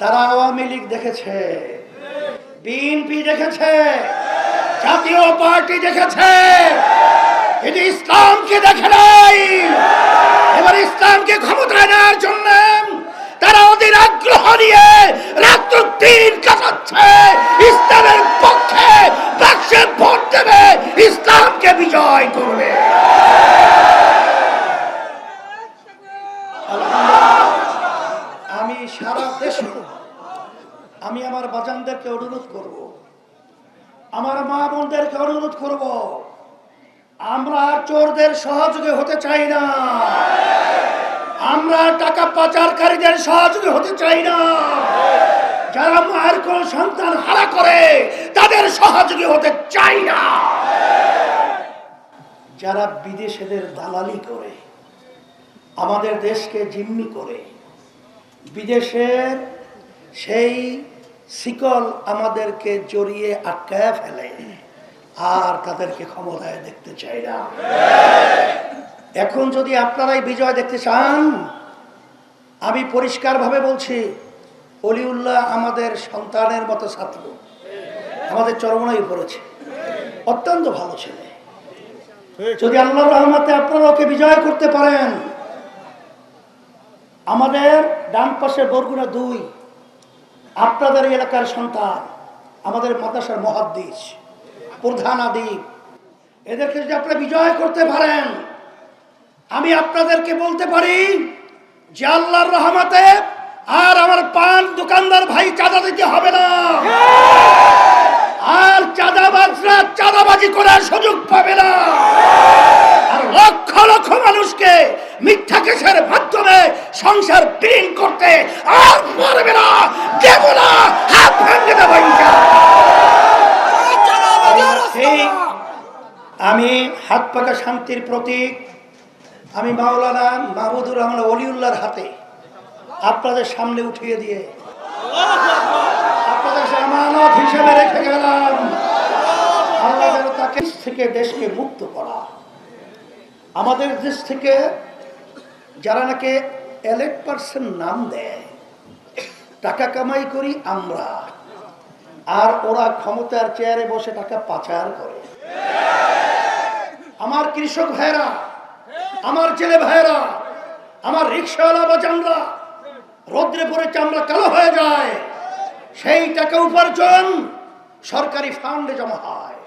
তারা আওয়ামী লীগ দেখেছে, বিএনপি দেখেছে, জাতীয় পার্টি দেখেছে। এটি ইসলামকে দেখে নাই। এবার ইসলামকে ক্ষমতায় নেওয়ার জন্য তারা ওদের আগ্রহ নিয়ে রাত্র দিন কাটাচ্ছে। ইসলামের পক্ষে বাক্সে ভোট দেবে ইসলামকে বিজয় করবে আমি সারা দেশে আমি আমার বাজানদেরকে অনুরোধ করব। আমার মা বোনদেরকে অনুরোধ করব, আমরা চোরদের সহযোগী হতে চাই না। আমরা টাকা পাচারকারীদের সহযোগী হতে চাই না। যারা মায়ের কোন সন্তান হারা করে, তাদের সহযোগী হতে চাই না। যারা বিদেশেদের দালালি করে, আমাদের দেশকে জিম্মি করে, বিদেশের সেই শিকল আমাদেরকে জড়িয়ে আটকায় ফেলে, আর তাদেরকে ক্ষমতায় দেখতে চাই না। এখন যদি আপনারাই বিজয় দেখতে চান, আমি পরিষ্কারভাবে বলছি, অলিউল্লাহ আমাদের সন্তানের মতো ছাত্র। আমাদের চরমনাই পড়েছে। অত্যন্ত ভালো ছেলে। যদি আল্লাহ রহমতে আপনারা ওকে বিজয় করতে পারেন, আমাদের ডান পাশে বরগুনা দুই আপনাদের এলাকার সন্তান, আমাদের মাদ্রাসার মহাদ্দিস প্রধান আদিব এদেরকে যদি আপনারা বিজয় করতে পারেন, আমি আপনাদেরকে বলতে পারি যে আল্লাহর রহমতে আর আমার পান দোকানদার ভাই চাঁদা দিতে হবে না। আর চাঁদাবাজরা চাঁদাবাজি করার সুযোগ পাবে না। আর লক্ষ লক্ষ মানুষকে মিথ্যা কেসের মাধ্যমে সংসার বিলীন করতে আর পারবে না, দেব হাত ভেঙে আমি হাত পাকা শান্তির প্রতীক, আমি মাওলানা মাহমুদুর রহমান অলিউল্লাহর হাতে আপনাদের সামনে উঠিয়ে দিয়ে আপনাদের আমানত হিসেবে রেখে গেলাম। আল্লাহ তাকে থেকে দেশকে মুক্ত করা। আমাদের দেশ থেকে যারা নাকি এলেট পার্সন নাম দেয়, টাকা কামাই করি আমরা, আর ওরা ক্ষমতার চেয়ারে বসে টাকা পাচার করে। আমার কৃষক ভাইরা আমার ছেলে ভাইরা আমার রিক্সাওয়ালা বা চামড়া রোদ্রে পরে চামড়া কালো হয়ে যায়, সেই টাকা উপার্জন সরকারি ফান্ডে জমা হয়।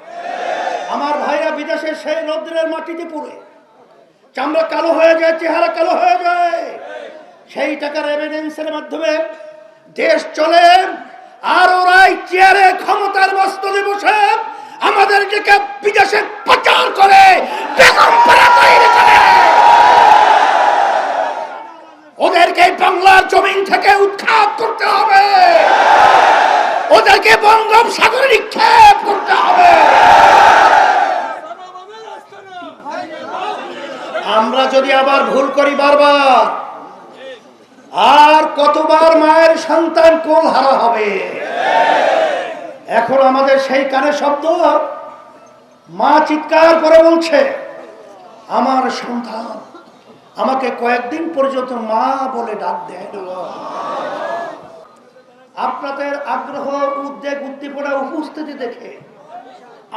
আমার ভাইরা বিদেশে সেই রৌদ্রের মাটিতে পড়ে। চামড়া কালো হয়ে যায়, চেহারা কালো হয়ে যায়। সেই টাকার এভিডেন্সের মাধ্যমে দেশ চলে, আর ওরাই চেয়ারে ক্ষমতার মস্তদে বসে, আমাদেরকে বিদেশে প্রচার করে। ওদেরকে বাংলার জমিন থেকে উৎখাত করতে হবে। ওদেরকে বঙ্গোপসাগরে নিক্ষেপ করতে হবে আমরা যদি আবার ভুল করি বারবার, আর কতবার মায়ের সন্তান কোল হারা হবে এখন আমাদের সেই কানে শব্দ, মা চিৎকার করে বলছে, আমার সন্তান, আমাকে কয়েকদিন পর্যন্ত মা বলে ডাক দেয় আপনাদের আগ্রহ, উদ্বেগ, উদ্দীপনা উপস্থিতি দেখে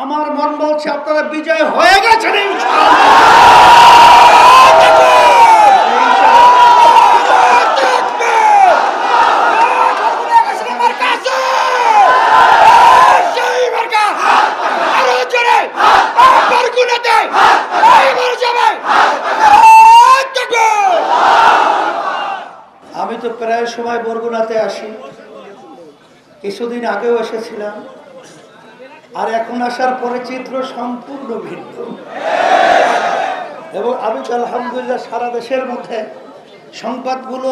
আমার মন বলছে, আপনারা বিজয় হয়ে গেছেন ইনশাআল্লাহ। কিছুদিন আগেও এসেছিলাম। আর এখন আসার পরে চিত্র সম্পূর্ণ ভিন্ন। এবং আমি তো আলহামদুলিল্লাহ সারা দেশের মধ্যে সংবাদগুলো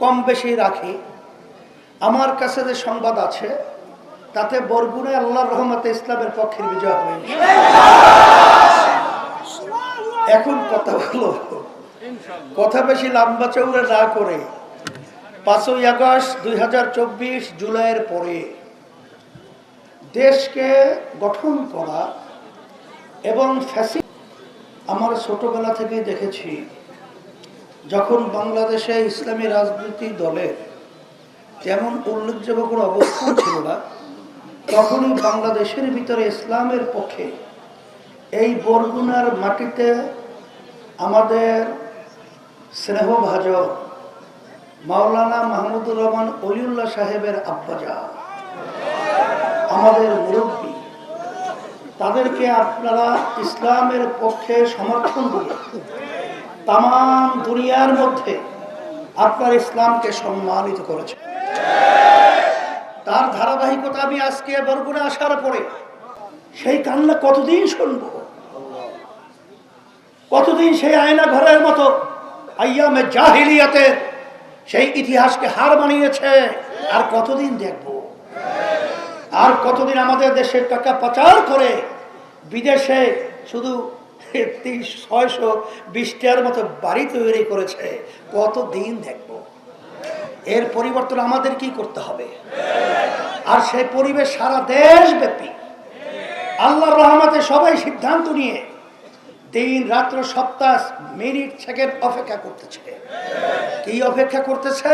কম বেশি রাখি। আমার কাছে যে সংবাদ আছে, তাতে বরগুনায় আল্লাহ রহমতে ইসলামের পক্ষের বিজয় হবে। এখন কথা হলো কথা বেশি লম্বা চৌড়া না করে পাঁচই আগস্ট দুই হাজার চব্বিশ জুলাইয়ের পরে দেশকে গঠন করা এবং ফ্যাসি আমার ছোটবেলা থেকে দেখেছি, যখন বাংলাদেশে ইসলামী রাজনীতি দলের তেমন উল্লেখযোগ্য কোনো অবস্থান ছিল না, তখনই বাংলাদেশের ভিতরে ইসলামের পক্ষে এই বরগুনার মাটিতে আমাদের স্নেহভাজন মাওলানা মাহমুদুর রহমান অলিউল্লাহ সাহেবের আব্বাজা আমাদের মুরব্বী, তাদেরকে আপনারা ইসলামের পক্ষে সমর্থন দিয়ে তাম দুনিয়ার মধ্যে আপনার ইসলামকে সম্মানিত করেছে। তার ধারাবাহিকতা আমি আজকে বরগুনে আসার পরে সেই কান্না কতদিন শুনব? কতদিন সেই আয়না ঘরের মতো আইয়ামে জাহিলিয়াতের সেই ইতিহাসকে হার মানিয়েছে। আর কতদিন দেখব? আর কতদিন আমাদের দেশের টাকা পাচার করে বিদেশে শুধু ছয়শো, বিশটার মতো বাড়ি তৈরি করেছে? কতদিন দেখব? এর পরিবর্তন আমাদের কি করতে হবে? আর সেই পরিবেশ সারা দেশব্যাপী। আল্লাহর রহমতে সবাই সিদ্ধান্ত নিয়ে দিন, রাত্র, সপ্তাহ, মিনিট, সেকেন্ড অপেক্ষা করতেছে। কি অপেক্ষা করতেছে?